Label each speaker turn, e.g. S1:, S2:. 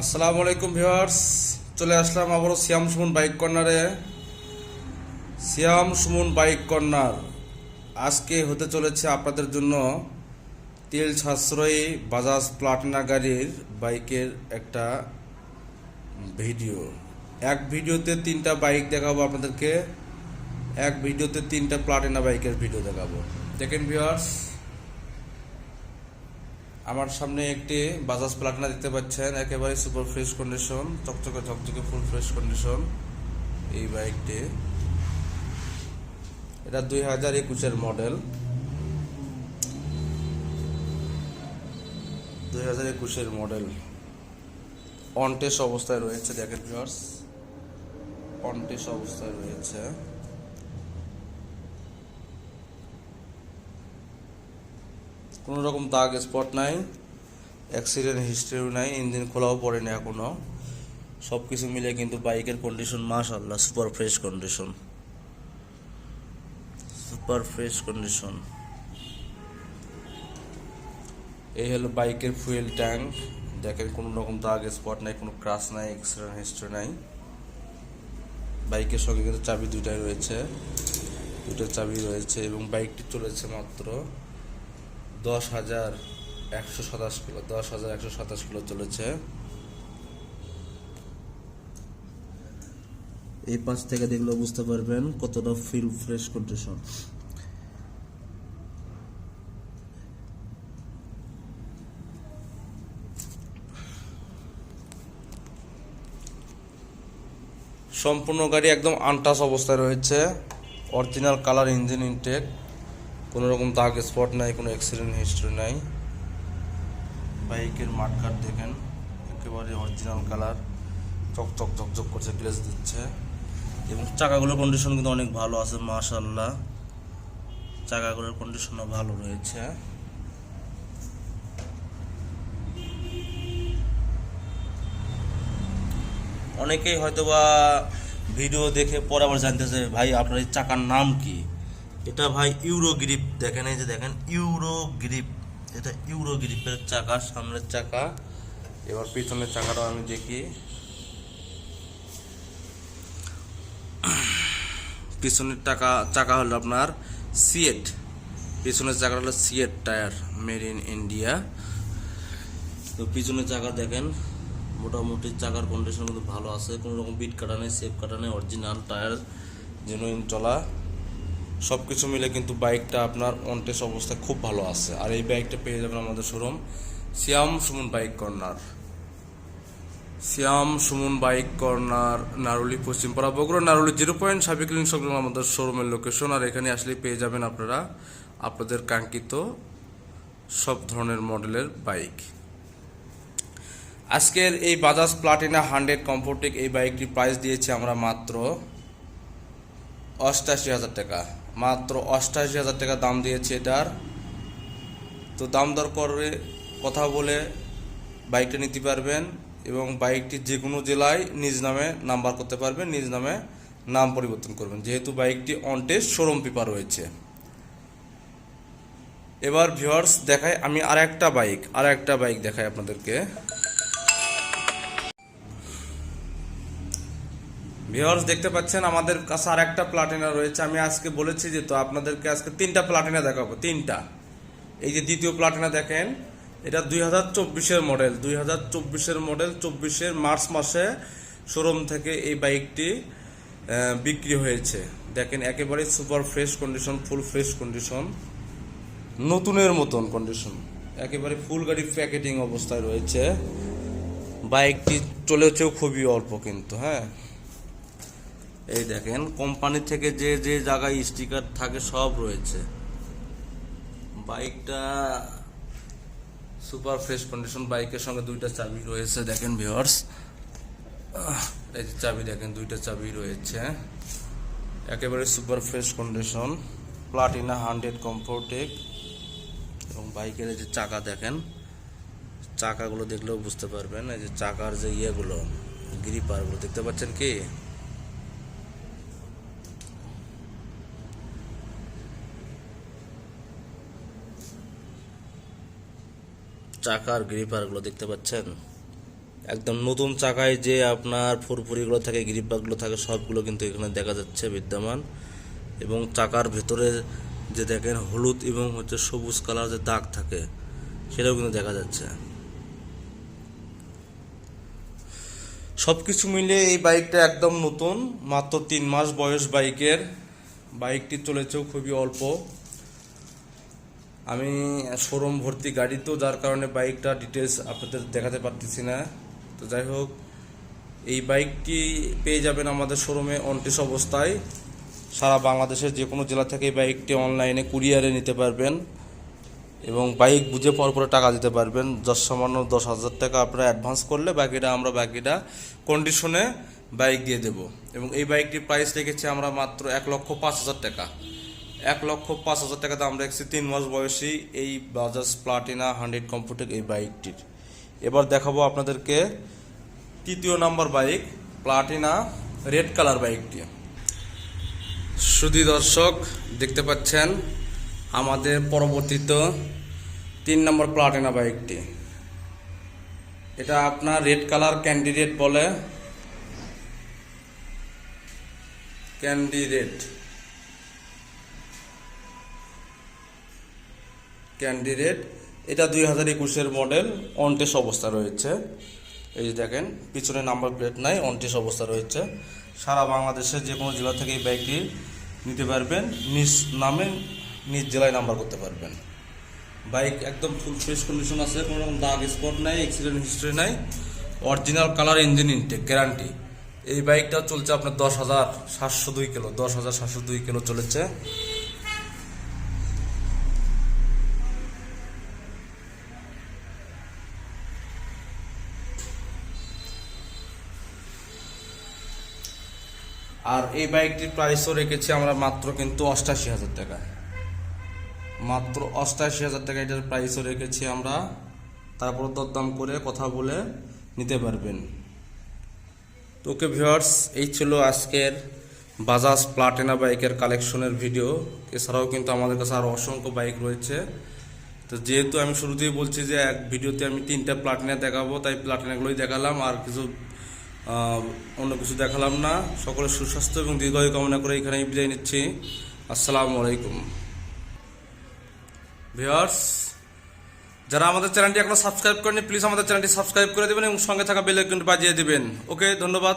S1: আসসালামু আলাইকুম ভিউয়ার্স। চলে আসলাম আবারও সিয়াম সুমন বাইক কর্নারে। Siam Sumon bike corner. আজকে হতে চলেছে আপনাদের জন্য তেল সাশ্রয়ী বাজাজ প্লাটিনা গাড়ির বাইকের একটা ভিডিও। এক ভিডিওতে তিনটা বাইক দেখাবো আপনাদেরকে। এক ভিডিওতে তিনটা প্লাটিনা বাইকের ভিডিও দেখাবো। দেখেন ভিউয়ার্স আমার সামনে একটি বাজাজ প্লাটিনা দেখতে পাচ্ছেন, একেবারে সুপার ফ্রেশ কন্ডিশন, চকচকে চকচকে ফুল ফ্রেশ কন্ডিশন, এই বাইকটি। এটা দুই হাজার একুশের মডেল। দুই হাজার একুশের মডেল। অনটেস অবস্থায় রয়েছে, দেখেন ভিউয়ার্স অনটেস অবস্থায় রয়েছে। কোনো রকম দাগ স্পট নাই অ্যাক্সিডেন্ট হিস্ট্রিও নাই ইঞ্জিন খোলাও পড়েনি এখনও সব কিছু মিলে কিন্তু বাইকের কন্ডিশন মাশাল্লাহ super fresh condition super fresh condition এই হলো বাইকের ফুয়েল ট্যাঙ্ক দেখেন কোনো রকম দাগ স্পট নাই, কোনো ক্রাশ নাই অ্যাক্সিডেন্ট হিস্ট্রি নাই। বাইকের সঙ্গে কিন্তু চাবি দুইটাই রয়েছে। দুটো চাবি রয়েছে এবং বাইকটি চলেছে মাত্র। দশ হাজার একশো সাতাশ কিলো, দশ হাজার একশো সাতাশ কিলো চলেছে। এই পাশ থেকে দেখলে বুঝতে পারবেন কতটা ফিল ফ্রেশ কন্ডিশন সম্পূর্ণ গাড়ি একদম আনটাস অবস্থায় রয়েছে। অরিজিনাল কালার ইঞ্জিন ইনটেক কোনো রকম দাগ স্পট নাই, কোনো অ্যাক্সিডেন্ট হিস্ট্রি নাই। বাইকের মাঠঘাট দেখেন, একেবারে অরিজিনাল কালার চকচক চকচক করছে গ্লেজ দিচ্ছে। এবং চাকাগুলোর কন্ডিশন কিন্তু অনেক ভালো আছে মাশাল্লাহ চাকাগুলোর কন্ডিশনও ভালো রয়েছে। অনেকেই হয়তোবা ভিডিও দেখে পরে আবার জানতেছে ভাই, আপনার এই চাকার নাম কি? এটা ভাই ইউরো গ্রিপ দেখেন এই যে দেখেন ইউরো গ্রিপ এটা ইউরো গ্রিপের চাকা, সামনের চাকা। এবার পিছনের চাকাটাও আমি দেখি। পিছনের টাকা, চাকা হলো আপনার সিয়েট। পিছনের চাকাটা হলো CEAT tyre, made in India. তো পিছনের চাকা দেখেন, মোটামুটি চাকার কন্ডিশন কিন্তু ভালো আছে। কোনো রকম বিট কাটা নেই, সেফ কাটা নেই অরিজিনাল টায়ার জেনুইন চলা। সব কিছু মিলে কিন্তু বাইকটা আপনার অনটেস অবস্থায় খুব ভালো আছে। আর এই বাইকটা পেয়ে যাবেন আমাদের showroom Siam Sumon bike corner Siam Sumon bike corner Naruli Paschimpara Bogura Naruli zero point সাবিকলিন সংলগ্ন আমাদের শোরুমের লোকেশন আর এখানে আসলে পেয়ে যাবেন আপনারা আপনাদের কাঙ্ক্ষিত সব ধরনের মডেলের বাইক। আজকের এই বাজাজ প্লাটিনা হান্ড্রেড কমফোর্টেক এই বাইকটির প্রাইস দিয়েছি আমরা মাত্র অষ্টাশি হাজার টাকা। মাত্র অষ্টাশি হাজার টাকা দাম দিয়েছে এটার। তো দাম দর করে কথা বলে বাইকটা নিতে পারবেন এবং বাইকটি যে কোনো জেলায় নিজ নামে নাম্বার করতে পারবেন, নিজ নামে নাম পরিবর্তন করবেন। যেহেতু বাইকটি অন টেস্ট শোরুম পেপার রয়েছে। এবার ভিউয়ার্স দেখায় আমি আর একটা বাইক আর একটা বাইক দেখাই আপনাদেরকে। ভিউয়ার্স দেখতে পাচ্ছেন, আমাদের কাছে আর একটা প্লাটিনা রয়েছে। আমি আজকে বলেছি যে, তো আপনাদেরকে আজকে তিনটা প্লাটিনা দেখাবো, তিনটা। এই যে দ্বিতীয় প্লাটিনা দেখেন, এটা দুই হাজার চব্বিশের মডেল দুই হাজার চব্বিশের মডেল চব্বিশের মার্চ মাসে শোরুম থেকে এই বাইকটি বিক্রি হয়েছে। দেখেন, একেবারে super fresh condition full fresh condition নতুনের মতন কন্ডিশন একেবারে ফুল গাড়ি প্যাকেটিং অবস্থায় রয়েছে। বাইকটি চলেছেও খুবই অল্প কিন্তু হ্যাঁ। এই দেখেন কোম্পানি থেকে যে যে জায়গায় স্টিকার থাকে, সব রয়েছে। বাইকটা সুপার ফ্রেশ কন্ডিশন বাইকের সঙ্গে দুইটা চাবি রয়েছে, দেখেন ভিওর্স এই যে চাবি দেখেন, দুইটা চাবি রয়েছে। একেবারে super fresh condition Platina hundred Comfortec এবং বাইকের এই যে চাকা দেখেন, চাকাগুলো দেখলেও বুঝতে পারবেন, এই যে চাকার যে ইয়েগুলো গ্রিপারগুলো দেখতে পাচ্ছেন কি? চাকার গ্রিপারগুলো দেখতে পাচ্ছেন? একদম নতুন চাকায় যে আপনার ফুরফুরিগুলো থাকে গ্রিপবারগুলো থাকে, সবগুলো কিন্তু এখানে দেখা যাচ্ছে বিদ্যমান। এবং চাকার ভেতরে যে দেখেন হলুদ এবং হচ্ছে সবুজ কালার যে দাগ থাকে, সেটাও কিন্তু দেখা যাচ্ছে। সব কিছু মিলে এই বাইকটা একদম নতুন, মাত্র তিন মাস বয়স বাইকের। বাইকটি চলেছেও খুবই অল্প। আমি শোরুম ভর্তি গাড়ি তো, যার কারণে বাইকটা ডিটেলস আপনাদের দেখাতে পারতেছি না। তো যাই হোক, এই বাইকটি পেয়ে যাবেন আমাদের শোরুমে অনটিস অবস্থায়। সারা বাংলাদেশের যে কোনো জেলা থেকে এই বাইকটি অনলাইনে কুরিয়ারে নিতে পারবেন এবং বাইক বুঝে পর পরে টাকা দিতে পারবেন। দশ সামান্য দশ হাজার টাকা আপনারা অ্যাডভান্স করলে বাকিটা আমরা বাকিটা কন্ডিশনে বাইক দিয়ে দেব। এবং এই বাইকটির প্রাইস রেখেছি আমরা মাত্র এক লক্ষ পাঁচ হাজার টাকা। এক লক্ষ পাঁচ হাজার টাকা দাম রেখেছি। তিন মাস বয়সী এই বাজাজ প্লাটিনা হান্ড্রেড কম্পিউটার এই বাইকটির। এবার দেখাবো আপনাদেরকে তৃতীয় number bike Platina red colour বাইকটি। সুধী দর্শক, দেখতে পাচ্ছেন আমাদের পরবর্তীত তিন নম্বর প্লাটিনা বাইকটি। এটা আপনার রেড কালার ক্যান্ডিডেট বলে। ক্যান্ডিডেট ক্যান্ডিডেট এটা দুই হাজার একুশের মডেল অনটেস অবস্থা রয়েছে। এই যে দেখেন, পিছনে নাম্বার প্লেট নাই অনটেস অবস্থা রয়েছে। সারা বাংলাদেশের যে কোনো জেলা থেকে এই বাইকটি নিতে পারবেন, নিজ নামে, নিজ জেলায় নাম্বার করতে পারবেন। বাইক একদম ফুল ফ্রেশ কন্ডিশন আছে, কোনো রকম দাগ স্পট নাই অ্যাক্সিডেন্ট হিস্ট্রি নাই original colour engine intake guarantee এই বাইকটা চলছে আপনার দশ হাজার সাতশো দুই কিলো, দশ হাজার সাতশো দুই কিলো চলেছে। আর এই বাইকটির প্রাইসও রেখেছি আমরা মাত্র কিন্তু অষ্টাশি হাজার টাকা। মাত্র অষ্টাশি হাজার টাকা এটার প্রাইসও রেখেছি আমরা। তারপর দরদাম করে কথা বলে নিতে পারবেন। তো ওকে ভিউয়ার্স, এই ছিল আজকের বাজাজ প্লাটিনা বাইকের কালেকশনের ভিডিও এছাড়াও কিন্তু আমাদের কাছে আরও অসংখ্য বাইক রয়েছে। তো যেহেতু আমি শুরুতেই বলছি যে এক ভিডিওতে আমি তিনটা প্লাটিনা দেখাবো, তাই প্লাটিনাগুলোই দেখালাম। আর কিছু অন্য কিছু দেখালাম না। সকলের সুস্বাস্থ্য এবং দীর্ঘায়ু কামনা করে এখানেই বিদায় নিচ্ছি। আসসালামু আলাইকুম। ভিওয়ার্স যারা আমাদের চ্যানেলটি এখনও সাবস্ক্রাইব করেনি প্লিজ আমাদের চ্যানেলটি সাবস্ক্রাইব করে দেবেন এবং সঙ্গে থাকা বেল আইকনটি বাজিয়ে দেবেন। ওকে, ধন্যবাদ।